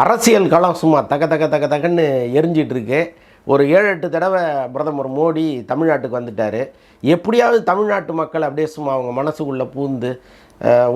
அரசியல் களம் சும்மா தக தக தக தகன்னு எரிஞ்சிட்ருக்கு. ஒரு ஏழு எட்டு தடவை பிரதமர் மோடி தமிழ்நாட்டுக்கு வந்துட்டார். எப்படியாவது தமிழ்நாட்டு மக்கள் அப்படியே சும்மா அவங்க மனசுக்குள்ளே பூந்து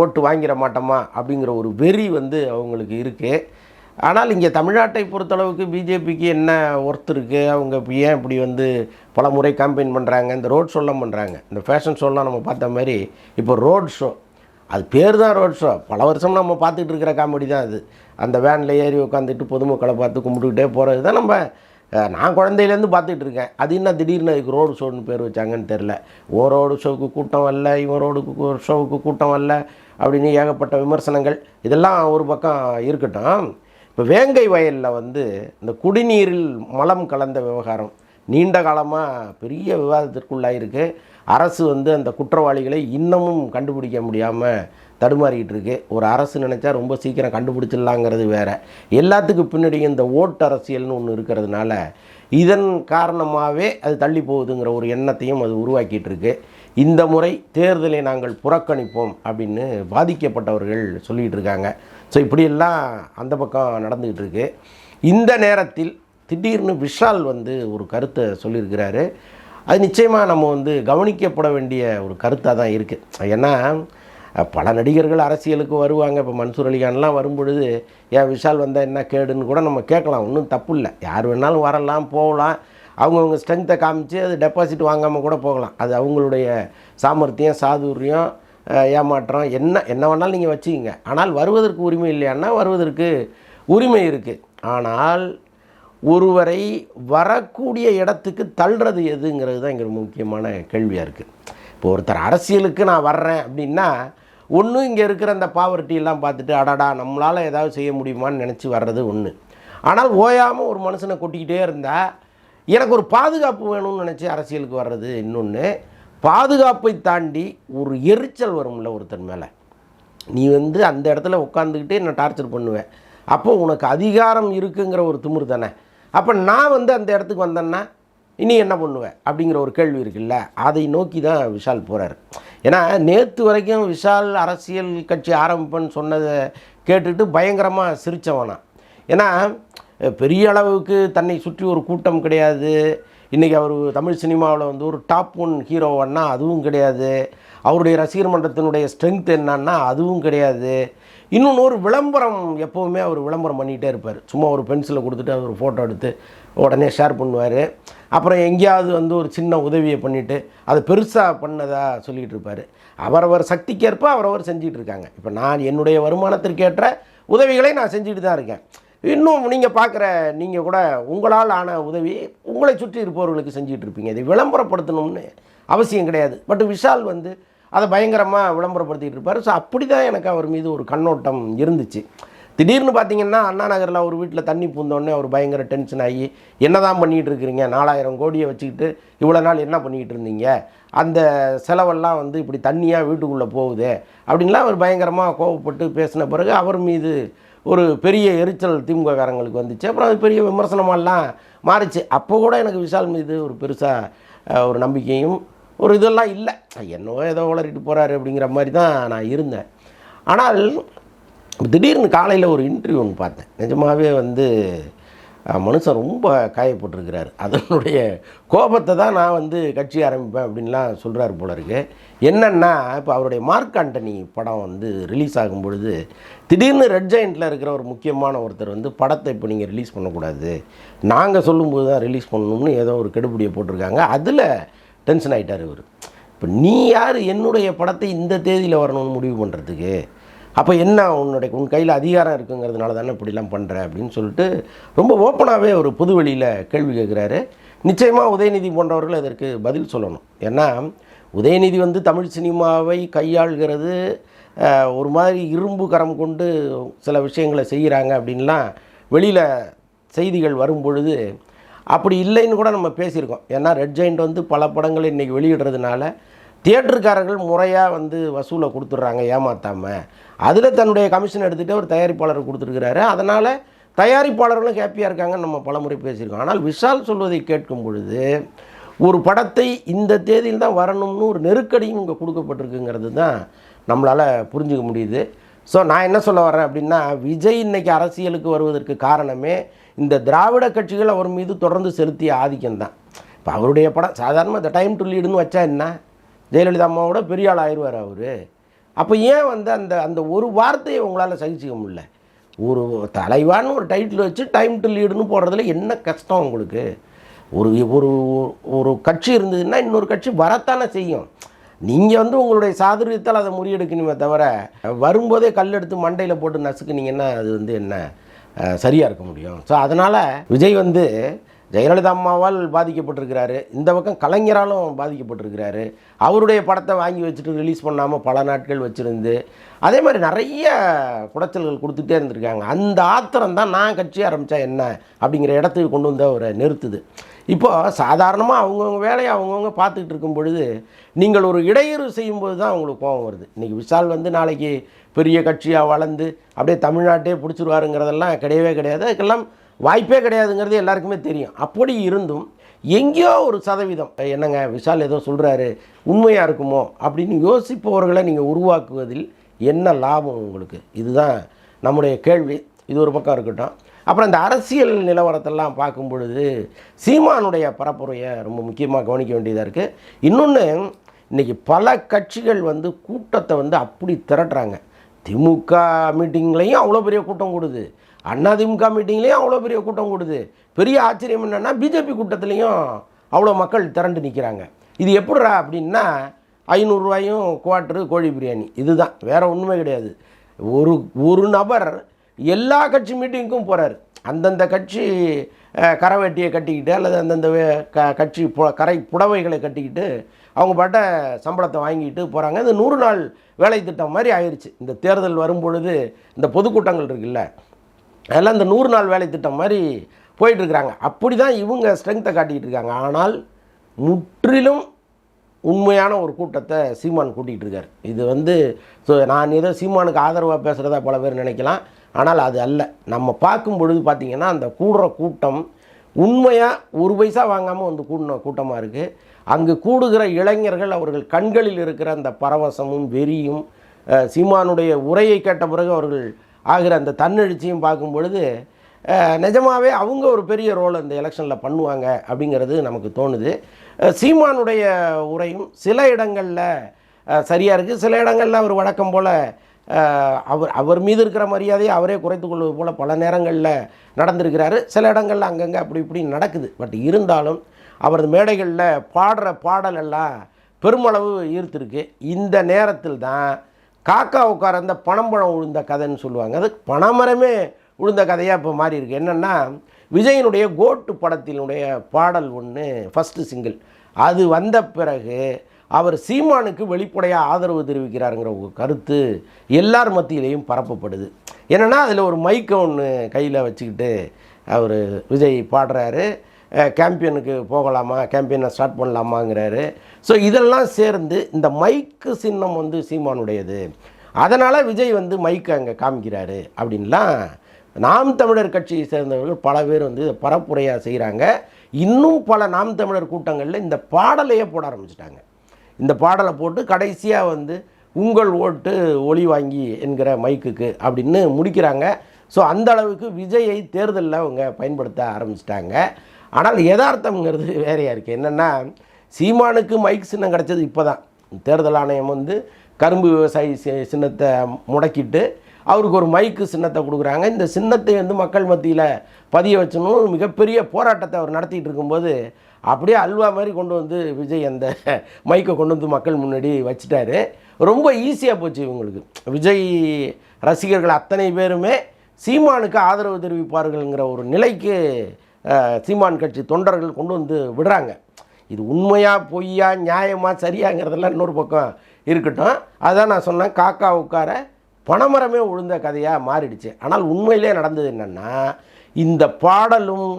ஓட்டு வாங்கிட மாட்டோமா அப்படிங்கிற ஒரு வெறி வந்து அவங்களுக்கு இருக்குது ஆனால் இங்கே தமிழ்நாட்டை பொறுத்தளவுக்கு பிஜேபிக்கு என்ன ஒர்த் இருக்குது அவங்க இப்போ ஏன் இப்படி வந்து பல முறை கேம்பெயின் பண்ணுறாங்க இந்த ரோட் ஷோலாம் பண்ணுறாங்க இந்த ஃபேஷன் ஷோலாம் நம்ம பார்த்த மாதிரி இப்போ ரோட் ஷோ அது பேர் தான் ரோட் ஷோ பல வருஷம் நம்ம பார்த்துட்டு இருக்கிற காமெடி தான் அது. அந்த வேனில் ஏறி உட்காந்துட்டு பொதுமக்களை பார்த்து கும்பிட்டுக்கிட்டே போகிறது தான் நம்ம நான் குழந்தையிலேருந்து பார்த்துட்டு இருக்கேன். அது என்ன திடீர்னு அதுக்கு ரோடு ஷோன்னு பேர் வச்சாங்கன்னு தெரில ஓ ரோடு ஷோவுக்கு கூட்டம் வரல இவன் ரோடுக்கு ஷோவுக்கு கூட்டம் வரல அப்படின்னு ஏகப்பட்ட விமர்சனங்கள். இதெல்லாம் ஒரு பக்கம் இருக்கட்டும். இப்போ வேங்கை வயலில் வந்து இந்த குடிநீரில் மலம் கலந்த விவகாரம். நீண்ட காலமாக பெரிய விவாதத்திற்குள்ளாயிருக்கு. அரசு வந்து அந்த குற்றவாளிகளை இன்னமும் கண்டுபிடிக்க முடியாமல் தடுமாறிக்கிட்டு இருக்கு ஒரு அரசு நினச்சா ரொம்ப சீக்கிரம் கண்டுபிடிச்சிடலாங்கிறது வேறு. எல்லாத்துக்கும் பின்னாடி இந்த ஓட்டு அரசியல்னு ஒன்று இருக்கிறதுனால இதன் காரணமாகவே அது தள்ளி போகுதுங்கிற ஒரு எண்ணத்தையும் அது உருவாக்கிட்டு இருக்கு இந்த முறை தேர்தலை நாங்கள் புறக்கணிப்போம் அப்படின்னு பாதிக்கப்பட்டவர்கள் சொல்லிகிட்டு இருக்காங்க ஸோ இப்படியெல்லாம் அந்த பக்கம் நடந்துக்கிட்டு இருக்கு இந்த நேரத்தில் திடீர்னு விஷால் வந்து ஒரு கருத்தை சொல்லியிருக்கிறாரு. அது நிச்சயமாக நம்ம வந்து கவனிக்கப்பட வேண்டிய ஒரு கருத்தாக தான் இருக்குது ஏன்னா பல நடிகர்கள் அரசியலுக்கு வருவாங்க. இப்போ மன்சூர் அலிகான்லாம் வரும்பொழுது ஏன் விஷால் வந்தால் என்ன கேடுன்னு கூட நம்ம கேட்கலாம். ஒன்றும் தப்பு இல்லை யார் வேணாலும் வரலாம் போகலாம். அவங்கவுங்க ஸ்ட்ரென்த்தை காமிச்சு அது டெபாசிட் வாங்காமல் கூட போகலாம். அது அவங்களுடைய சாமர்த்தியம் சாதுரியம் ஏமாற்றம் என்ன என்ன வேணாலும் நீங்கள் வச்சுக்கிங்க. ஆனால் வருவதற்கு உரிமை இல்லையான்னா வருவதற்கு உரிமை இருக்குது ஆனால் ஒருவரை வரக்கூடிய இடத்துக்கு தள்ளுறது எதுங்கிறது தான் இங்கே ஒரு முக்கியமான கேள்வியாக இருக்குது இப்போ ஒருத்தர் அரசியலுக்கு நான் வர்றேன் அப்படின்னா ஒன்று இங்கே இருக்கிற அந்த பாவர்ட்டியெல்லாம் பார்த்துட்டு அடடா நம்மளால் ஏதாவது செய்ய முடியுமான்னு நினச்சி வர்றது ஒன்று ஆனால் ஓயாமல் ஒரு மனுஷனை கொட்டிக்கிட்டே இருந்தால் எனக்கு ஒரு பாதுகாப்பு வேணும்னு நினச்சி அரசியலுக்கு வர்றது இன்னொன்று பாதுகாப்பை தாண்டி ஒரு எரிச்சல் வரும்ல ஒருத்தன் மேலே. நீ வந்து அந்த இடத்துல உட்காந்துக்கிட்டே நான் டார்ச்சர் பண்ணுவேன். அப்போ உனக்கு அதிகாரம் இருக்குங்கிற ஒரு திமிரு தானே. அப்போ நான் வந்து அந்த இடத்துக்கு வந்தேன்னா இனி என்ன பண்ணுவேன் அப்படிங்கிற ஒரு கேள்வி இருக்குல்ல. அதை நோக்கி தான் விஷால் போகிறார் ஏன்னா நேற்று வரைக்கும் விஷால் அரசியல் கட்சி ஆரம்பிப்பேன்னு சொன்னதை கேட்டுட்டு பயங்கரமாக சிரித்தவனா ஏன்னா பெரிய அளவுக்கு தன்னை சுற்றி ஒரு கூட்டம் கிடையாது. இன்றைக்கி அவர் தமிழ் சினிமாவில் வந்து ஒரு டாப் ஒன் ஹீரோவன்னா அதுவும் கிடையாது. அவருடைய ரசிகர் மன்றத்தினுடைய ஸ்ட்ரென்த் என்னன்னா அதுவும் கிடையாது. இன்னொன்று ஒரு விளம்பரம் எப்போவுமே அவர் விளம்பரம் பண்ணிகிட்டே இருப்பார். சும்மா ஒரு பென்சிலை கொடுத்துட்டு அவர் ஒரு ஃபோட்டோ எடுத்து உடனே ஷேர் பண்ணுவார். அப்புறம் எங்கேயாவது வந்து ஒரு சின்ன உதவியை பண்ணிவிட்டு அதை பெருசாக பண்ணதா சொல்லிகிட்டு இருப்பார். அவரவர் சக்திக்கேற்ப அவரவர் செஞ்சிகிட்டு இருக்காங்க. இப்போ நான் என்னுடைய வருமானத்திற்கேற்ற உதவிகளை நான் செஞ்சுட்டு தான் இருக்கேன். இன்னும் நீங்கள் பார்க்குற நீங்கள் கூட உங்களால் ஆன உதவி உங்களை சுற்றி இருப்பவர்களுக்கு செஞ்சிகிட்டு இருப்பீங்க. இதை விளம்பரப்படுத்தணும்னு அவசியம் கிடையாது. பட் விஷால் வந்து அதை பயங்கரமாக விளம்பரப்படுத்திகிட்டு இருப்பார். ஸோ அப்படி தான் எனக்கு அவர் மீது ஒரு கண்ணோட்டம் இருந்துச்சு. திடீர்னு பார்த்தீங்கன்னா அண்ணா நகரில் ஒரு வீட்டில் தண்ணி பூந்தோடனே அவர் பயங்கர டென்ஷன் ஆகி என்ன தான் பண்ணிகிட்டு இருக்கிறீங்க? நாலாயிரம் கோடியை வச்சுக்கிட்டு இவ்வளோ நாள் என்ன பண்ணிக்கிட்டு இருந்தீங்க? அந்த செலவெல்லாம் வந்து இப்படி தண்ணியாக வீட்டுக்குள்ளே போகுது? அப்படின்லாம் அவர் பயங்கரமாக கோவப்பட்டு பேசின பிறகு அவர் மீது ஒரு பெரிய எரிச்சல் திமுககாரங்களுக்கு வந்துச்சு. அப்புறம் அது பெரிய விமர்சனமெல்லாம் மாறிச்சு. அப்போ கூட எனக்கு விஷால் மீது ஒரு பெருசாக ஒரு நம்பிக்கையும் ஒரு இதெல்லாம் இல்லை. என்னவோ ஏதோ உளறிட்டு போகிறாரு அப்படிங்கிற மாதிரி தான் நான் இருந்தேன். ஆனால் திடீர்னு காலையில் ஒரு இன்டர்வியூ ஒன்று பார்த்தேன். நிஜமாகவே வந்து மனுஷன் ரொம்ப காயப்பட்டிருக்கிறார். அதனுடைய கோபத்தை தான் நான் வந்து கட்சி ஆரம்பிப்பேன் அப்படின்லாம் சொல்கிறாரு போல இருக்கு. என்னென்னா இப்போ அவருடைய மார்க் ஆண்டனி படம் வந்து ரிலீஸ் ஆகும் பொழுது திடீர்னு ரெட் ஜெயிண்டில் இருக்கிற ஒரு முக்கியமான ஒருத்தர் வந்து படத்தை இப்போ நீங்கள் ரிலீஸ் பண்ணக்கூடாது. நாங்கள் சொல்லும்போது தான் ரிலீஸ் பண்ணணும்னு ஏதோ ஒரு கெடுபிடியை போட்டிருக்காங்க. அதில் டென்ஷன் ஆகிட்டார் இவர் இப்போ நீ யார்? என்னுடைய படத்தை இந்த தேதியில் வரணும்னு முடிவு பண்ணுறதுக்கு அப்போ என்ன உன்னுடைய உன் கையில் அதிகாரம் இருக்குங்கிறதுனால தானே இப்படிலாம் பண்ணுற அப்படின்னு சொல்லிட்டு ரொம்ப ஓப்பனாகவே ஒரு புது வழியில் கேள்வி கேட்குறாரு நிச்சயமாக உதயநிதி போன்றவர்கள் அதற்கு பதில் சொல்லணும். ஏன்னா உதயநிதி வந்து தமிழ் சினிமாவை கையாள்கிறது ஒரு மாதிரி இரும்பு கரம் கொண்டு சில விஷயங்களை செய்கிறாங்க அப்படின்லாம் வெளியில் செய்திகள் வரும் பொழுது அப்படி இல்லைன்னு கூட நம்ம பேசியிருக்கோம். ஏன்னா ரெட் ஜெயிண்ட் வந்து பல படங்களை இன்றைக்கி வெளியிடுறதுனால தியேட்டருக்காரர்கள் முறையாக வந்து வசூலை கொடுத்துட்றாங்க ஏமாற்றாமல் அதில் தன்னுடைய கமிஷன் எடுத்துகிட்டு ஒரு தயாரிப்பாளர் கொடுத்துருக்கிறாரு. அதனால் தயாரிப்பாளர்களும் ஹாப்பியாக இருக்காங்கன்னு நம்ம பலமுறை பேசியிருக்கோம். ஆனால் விஷால் சொல்வதை கேட்கும் பொழுது ஒரு படத்தை இந்த தேதியில் தான் வரணும்னு ஒரு நெருக்கடியும் இங்கே கொடுக்கப்பட்டிருக்குங்கிறது தான் நம்மளால் புரிஞ்சுக்க முடியுது. ஸோ நான் என்ன சொல்ல வரேன் அப்படின்னா விஜய் இன்னைக்கு அரசியலுக்கு வருவதற்கு காரணமே இந்த திராவிட கட்சிகள் அவர் மீது தொடர்ந்து செலுத்திய ஆதிக்கம் தான். இப்போ அவருடைய படம் சாதாரணமாக இந்த டைம் டு லீடுன்னு வச்சா என்ன? ஜெயலலிதா அம்மாவோட பெரிய ஆள் ஆயிடுவார் அவர். அப்போ ஏன் வந்து அந்த அந்த ஒரு வார்த்தையை உங்களால் சகிச்சிக்க முடியல? ஒரு தலைவான்னு ஒரு டைட்டில் வச்சு டைம் டு லீடுன்னு போடுறதுல என்ன கஷ்டம் உங்களுக்கு? ஒரு ஒரு ஒரு கட்சி இருந்ததுன்னா இன்னொரு கட்சி வரத்தானே செய்யும். நீங்கள் வந்து உங்களுடைய சாதுரியத்தால் அதை முறியெடுக்கணுமே தவிர வரும்போதே கல் எடுத்து மண்டையில் போட்டு நசுக்குனீங்கன்னா அது வந்து என்ன? சரியாக இருக்க முடியும். ஸோ அதனால் விஜய் வந்து ஜெயலலிதா அம்மாவால் பாதிக்கப்பட்டிருக்கிறாரு. இந்த பக்கம் கலைஞராலும் பாதிக்கப்பட்டிருக்கிறாரு. அவருடைய படத்தை வாங்கி வச்சுட்டு ரிலீஸ் பண்ணாமல் பல நாட்கள் வச்சுருந்து அதே மாதிரி நிறைய குடைச்சல்கள் கொடுத்துட்டே இருந்திருக்காங்க. அந்த ஆத்திரம் தான் நான் கட்சி ஆரம்பித்தா என்ன அப்படிங்கிற இடத்துக்கு கொண்டு வந்து அவரை நிறுத்துது. இப்போ சாதாரணமாக அவங்கவுங்க வேலையை அவங்கவுங்க பார்த்துக்கிட்டு இருக்கும் பொழுது நீங்கள் ஒரு இடையூறு செய்யும்போது தான் அவங்களுக்கு கோபம் வருது. இன்றைக்கி விஷால் வந்து நாளைக்கு பெரிய கட்சியாக வளர்ந்து அப்படியே தமிழ்நாட்டே பிடிச்சிருவாருங்கிறதெல்லாம் கிடையவே கிடையாது. அதுக்கெல்லாம் வாய்ப்பே கிடையாதுங்கிறது எல்லாருக்குமே தெரியும். அப்படி இருந்தும் எங்கேயோ ஒரு சதவீதம் என்னங்க விஷால் ஏதோ சொல்கிறாரு உண்மையாக இருக்குமோ? அப்படின்னு யோசிப்பவர்களை நீங்கள் உருவாக்குவதில் என்ன லாபம் உங்களுக்கு? இதுதான் நம்முடைய கேள்வி. இது ஒரு பக்கம் இருக்கட்டும். அப்புறம் இந்த அரசியல் நிலவரத்தெல்லாம் பார்க்கும் பொழுது சீமானுடைய பரப்புரையை ரொம்ப முக்கியமாக கவனிக்க வேண்டியதாக இருக்குது இன்னொன்று இன்றைக்கி பல கட்சிகள் வந்து கூட்டத்தை வந்து அப்படி திரட்டுறாங்க. திமுக மீட்டிங்லேயும் அவ்வளோ பெரிய கூட்டம் கூடுது. அண்ணா திமுக மீட்டிங்லேயும் அவ்வளோ பெரிய கூட்டம் கூடுது. பெரிய ஆச்சரியம் என்னென்னா பிஜேபி கூட்டத்துலேயும் அவ்வளோ மக்கள் திரண்டு நிற்கிறாங்க இது எப்படிரா அப்படின்னா ஐநூறுரூவாயும் குவாட்ரு கோழி பிரியாணி. இதுதான் வேறு ஒன்றுமே கிடையாது. ஒரு ஒரு நபர் எல்லா கட்சி மீட்டிங்க்கும் போகிறார் அந்தந்த கட்சி அஹ், கரவேட்டியை கட்டிக்கிட்டு அல்லது அந்தந்த வே- க கட்சி பு கரை புடவைகளை கட்டிக்கிட்டு அவங்க பாட்ட சம்பளத்தை வாங்கிட்டு போகிறாங்க இந்த நூறு நாள் வேலை திட்டம் மாதிரி ஆயிடுச்சு இந்த தேர்தல் வரும்பொழுது இந்த பொதுக்கூட்டங்கள் இருக்குல்ல அதெல்லாம் இந்த நூறு நாள் வேலை திட்டம் மாதிரி போயிட்டுருக்குறாங்க. அப்படி தான் இவங்க ஸ்ட்ரென்த்தை காட்டிக்கிட்டு இருக்காங்க ஆனால் முற்றிலும் உண்மையான ஒரு கூட்டத்தை சீமான் கூட்டிகிட்டு இருக்கார் இது வந்து ஸோ நான் ஏதோ சீமானுக்கு ஆதரவாக பேசுகிறதா பல பேர் நினைக்கலாம். ஆனால் அது அல்ல. நம்ம பார்க்கும் பொழுது பார்த்திங்கன்னா அந்த கூடுற கூட்டம் உண்மையாக ஒரு பைசா வாங்காமல் வந்து கூடின கூட்டமாக இருக்குது அங்கு கூடுகிற இளைஞர்கள் அவர்கள் கண்களில் இருக்கிற அந்த பரவசமும் வெறியும் சீமானுடைய உரையை கேட்ட பிறகு அவர்கள் ஆகிற அந்த தன்னெழுச்சியும் பார்க்கும் பொழுது நிஜமாகவே அவங்க ஒரு பெரிய ரோல் அந்த எலெக்ஷனில் பண்ணுவாங்க அப்படிங்கிறது நமக்கு தோணுது. சீமானுடைய உரையும் சில இடங்களில் சரியாக இருக்குது சில இடங்களில் அவர் வழக்கம் போல் அவர் அவர் மீது இருக்கிற மரியாதையை அவரே குறைத்து கொள்வது போல் பல நேரங்களில் நடந்திருக்கிறாரு. சில இடங்களில் அங்கங்கே அப்படி இப்படி நடக்குது. பட் இருந்தாலும் அவரது மேடைகளில் பாடுற பாடலெல்லாம் பெருமளவு ஈர்த்திருக்கு. இந்த நேரத்தில் தான் காக்கா உட்கார அந்த பணம்பழம் உழுந்த கதைன்னு சொல்லுவாங்க. அது பணமரமே உழுந்த கதையாக இப்போ மாறி இருக்கு என்னென்னா விஜயனுடைய கோட்டு படத்தினுடைய பாடல் ஒன்று ஃபஸ்ட்டு சிங்கிள் அது வந்த பிறகு அவர் சீமானுக்கு வெளிப்படையாக ஆதரவு தெரிவிக்கிறாருங்கிற ஒரு கருத்து எல்லார் மத்தியிலையும் பரப்பப்படுது. என்னென்னா அதில் ஒரு மைக்கை ஒன்று கையில் வச்சுக்கிட்டு அவர் விஜய் பாடுறாரு. கேம்பியனுக்கு போகலாமா? கேம்பியனை ஸ்டார்ட் பண்ணலாமாங்கிறாரு. ஸோ இதெல்லாம் சேர்ந்து இந்த மைக்கு சின்னம் வந்து சீமானுடையது. அதனால் விஜய் வந்து மைக்கை அங்கே காமிக்கிறாரு அப்படின்லாம் நாம் தமிழர் கட்சியை சேர்ந்தவர்கள் பல பேர் வந்து இதை பரப்புரையாக செய்கிறாங்க இன்னும் பல நாம் தமிழர் கூட்டங்களில் இந்த பாடலையே போட ஆரம்பிச்சிட்டாங்க. இந்த பாடலை போட்டு கடைசியாக வந்து உங்கள் ஓட்டு ஒளி வாங்கி என்கிற மைக்குக்கு அப்படின்னு முடிக்கிறாங்க. ஸோ அந்த அளவுக்கு விஜயை தேர்தலில் அவங்க பயன்படுத்த ஆரம்பிச்சிட்டாங்க. ஆனால் யதார்த்தம்ங்கிறது வேறையாக இருக்குது என்னென்னா சீமானுக்கு மைக் சின்னம் கிடச்சது இப்போ தான் தேர்தல் ஆணையம் வந்து கரும்பு விவசாயி சி- சின்னத்தை முடக்கிட்டு அவருக்கு ஒரு மைக்கு சின்னத்தை கொடுக்குறாங்க. இந்த சின்னத்தை வந்து மக்கள் மத்தியில் பதிய வச்சணும் மிகப்பெரிய போராட்டத்தை அவர் நடத்திட்டு இருக்கும்போது அப்படியே அல்வா மாதிரி கொண்டு வந்து விஜய் அந்த மைக்கை கொண்டு வந்து மக்கள் முன்னாடி வச்சுட்டாரு. ரொம்ப ஈஸியாக போச்சு இவங்களுக்கு. விஜய் ரசிகர்கள் அத்தனை பேருமே சீமானுக்கு ஆதரவு தெரிவிப்பார்கள்ங்கிற ஒரு நிலைக்கு சீமான் கட்சி தொண்டர்கள் கொண்டு வந்து விடுறாங்க. இது உண்மையாக பொய்யா நியாயமாக சரியாங்கிறதெல்லாம் இன்னொரு பக்கம் இருக்கட்டும். அதான் நான் சொன்னேன் காக்கா உட்கார பனைமரமே உழுந்த கதையாக மாறிடுச்சு. ஆனால் உண்மையிலே நடந்தது என்னென்னா இந்த பாடலும்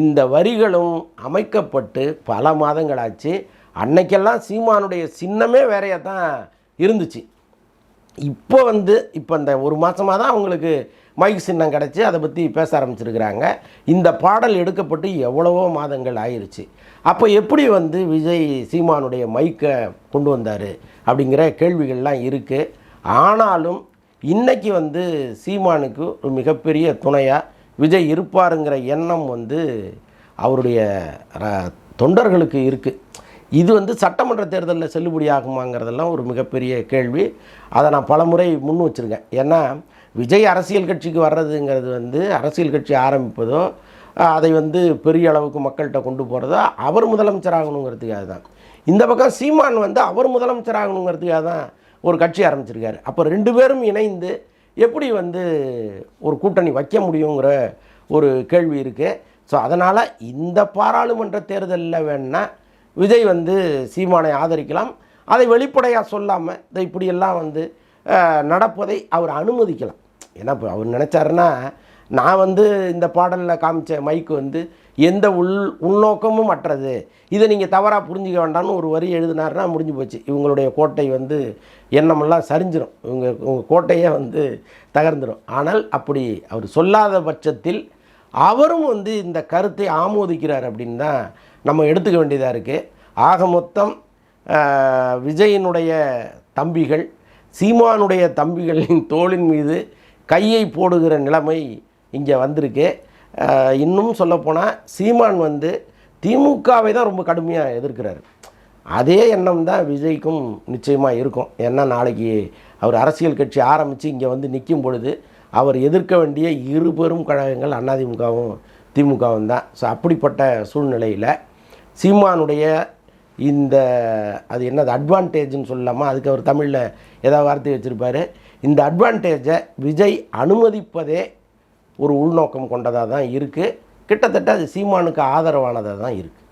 இந்த வரிகளும் அமைக்கப்பட்டு பல மாதங்களாச்சு. அன்னைக்கெல்லாம் சீமானுடைய சின்னமே வேறையாக தான் இருந்துச்சு. இப்போ வந்து இப்போ இந்த ஒரு மாதமாக தான் அவங்களுக்கு மைக் சின்னம் கிடச்சி அதை பற்றி பேச ஆரம்பிச்சிருக்கிறாங்க. இந்த பாடல் எடுக்கப்பட்டு எவ்வளவோ மாதங்கள் ஆயிருச்சு. அப்போ எப்படி வந்து விஜய் சீமானுடைய மைக்கை கொண்டு வந்தார் அப்படிங்கிற கேள்விகள்லாம் இருக்குது ஆனாலும் இன்றைக்கி வந்து சீமானுக்கு ஒரு மிகப்பெரிய துணையாக விஜய் இருப்பாருங்கிற எண்ணம் வந்து அவருடைய ர- தொண்டர்களுக்கு இருக்குது இது வந்து சட்டமன்ற தேர்தலில் செல்லுபடியாகுமாங்கிறதெல்லாம் ஒரு மிகப்பெரிய கேள்வி. அதை நான் பலமுறை முன் வச்சுருக்கேன். ஏன்னா விஜய் அரசியல் கட்சிக்கு வர்றதுங்கிறது வந்து அரசியல் கட்சி ஆரம்பிப்பதோ அதை வந்து பெரிய அளவுக்கு மக்கள்கிட்ட கொண்டு போகிறதோ அவர் முதலமைச்சர் ஆகணுங்கிறதுக்காக தான். இந்த பக்கம் சீமான் வந்து அவர் முதலமைச்சர் ஆகணுங்கிறதுக்காக தான் ஒரு கட்சி ஆரம்பிச்சிருக்காரு. அப்போ ரெண்டு பேரும் இணைந்து எப்படி வந்து ஒரு கூட்டணி வைக்க முடியுங்கிற ஒரு கேள்வி இருக்குது ஸோ அதனால் இந்த பாராளுமன்ற தேர்தலில் வேணால் விஜய் வந்து சீமானை ஆதரிக்கலாம். அதை வெளிப்படையாக சொல்லாமல் இதை இப்படியெல்லாம் வந்து நடப்பதை அவர் அனுமதிக்கலாம். ஏன்னா இப்போ அவர் நினச்சாருன்னா நான் வந்து இந்த பாடலில் காமிச்ச மைக்கு வந்து எந்த உள் உள்நோக்கமும் அற்றது. இதை நீங்கள் தவறாக புரிஞ்சிக்க வேண்டாம்னு ஒரு வரி எழுதினாருன்னா முடிஞ்சு போச்சு. இவங்களுடைய கோட்டை வந்து எண்ணமெல்லாம் சரிஞ்சிடும் இவங்க உங்கள் கோட்டையே வந்து தகர்ந்துடும் ஆனால் அப்படி அவர் சொல்லாத பட்சத்தில் அவரும் வந்து இந்த கருத்தை ஆமோதிக்கிறார் அப்படின்னு தான் நம்ம எடுத்துக்க வேண்டியதாக இருக்குது ஆக மொத்தம் விஜயினுடைய தம்பிகள் சீமானுடைய தம்பிகளின் தோளின் மீது கையை போடுகிற நிலைமை இங்கே வந்திருக்கு. இன்னும் சொல்லப்போனால் சீமான் வந்து திமுகவை தான் ரொம்ப கடுமையாக எதிர்க்கிறார். அதே எண்ணம் தான் விஜய்க்கும் நிச்சயமாக இருக்கும். ஏன்னா நாளைக்கு அவர் அரசியல் கட்சி ஆரம்பித்து இங்கே வந்து நிற்கும் பொழுது அவர் எதிர்க்க வேண்டிய இரு பெரும் கழகங்கள் அதிமுகவும் திமுகவும் தான். ஸோ அப்படிப்பட்ட சூழ்நிலையில் சீமானுடைய இந்த அது என்னது அட்வான்டேஜ்னு சொல்லலாமா? அதுக்கு அவர் தமிழில் ஏதாவது வார்த்தை வச்சுருப்பாரு. இந்த அட்வான்டேஜை விஜய் அனுமதிப்பதே ஒரு உள்நோக்கம் கொண்டதாக தான் இருக்குது கிட்டத்தட்ட அது சீமானுக்கு ஆதரவானதாக தான் இருக்குது